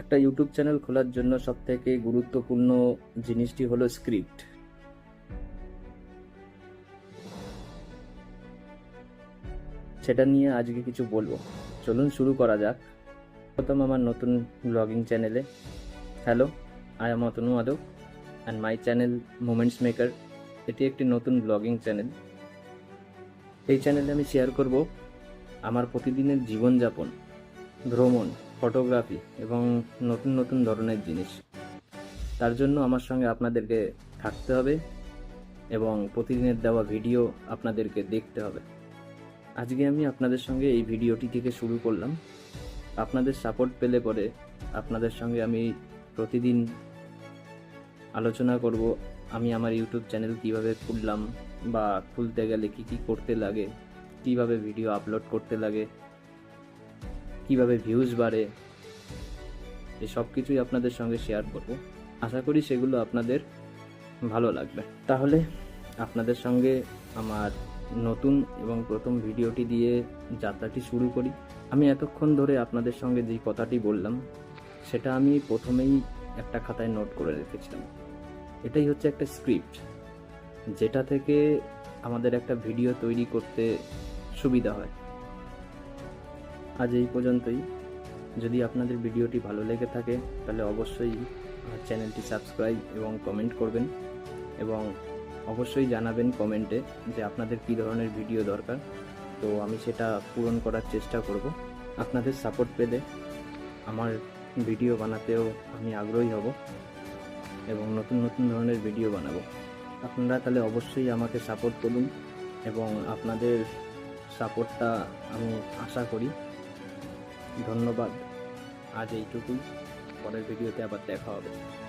একটা YouTube channel খোলার জন্য সবথেকে গুরুত্বপূর্ণ জিনিসটি হলো স্ক্রিপ্ট সেটা নিয়ে আজকে কিছু বলব। চলুন শুরু করা যাক। প্রথম আমার নতুন ব্লগিং চ্যানেলে hello I am Atanu Adab and my channel Moments Maker এটি একটি নতুন ব্লগিং চ্যানেল এই চ্যানেলে আমি শেয়ার করব আমার প্রতিদিনের জীবনযাপন। ভ্রমণ, ফটোগ্রাফি এবং নতুন নতুন ধরনের জিনিস। তার জন্য আমার সঙ্গে আপনাদেরকে থাকতে হবে এবং প্রতিদিনের দেওয়া ভিডিও আপনাদেরকে দেখতে হবে। আজকে আমি আপনাদের সঙ্গে এই ভিডিওটি থেকে শুরু করলাম। আপনাদের সাপোর্ট পেলে পরে আপনাদের সঙ্গে আমি প্রতিদিন আলোচনা করব, আমি আমার ইউটিউব চ্যানেল কীভাবে খুললাম বা খুলতে গেলে কি কি করতে লাগে, কীভাবে ভিডিও আপলোড করতে লাগে কীভাবে ভিউজ বাড়ে এই সব কিছুই আপনাদের সঙ্গে শেয়ার করব। আশা করি সেগুলো আপনাদের ভালো লাগবে। তাহলে আপনাদের সঙ্গে আমার নতুন এবং প্রথম ভিডিওটি দিয়ে যাত্রাটি শুরু করি। আমি এতক্ষণ ধরে আপনাদের সঙ্গে যেই কথাটি বললাম, সেটা আমি প্রথমেই একটা খাতায় নোট করে রেখেছিলাম। এটাই হচ্ছে একটা স্ক্রিপ্ট যেটা থেকে আমাদের একটা ভিডিও তৈরি করতে সুবিধা হয়। আজ এই পর্যন্তই। যদি আপনাদের ভিডিওটি ভালো লেগে থাকে, তাহলে অবশ্যই চ্যানেলটি সাবস্ক্রাইব এবং কমেন্ট করবেন এবং অবশ্যই জানাবেন কমেন্টে যে আপনাদের কী ধরনের ভিডিও দরকার। তো আমি সেটা পূরণ করার চেষ্টা করব। আপনাদের সাপোর্ট পেলে আমার ভিডিও বানাতেও আমি আগ্রহী হব এবং নতুন নতুন ধরনের ভিডিও বানাবো। আপনারা তাহলে অবশ্যই আমাকে সাপোর্ট করুন এবং আপনাদের সাপোর্টটা আমি আশা করি ধন্যবাদ। আজ এইটুকুই। পরের ভিডিওতে আবার দেখা হবে।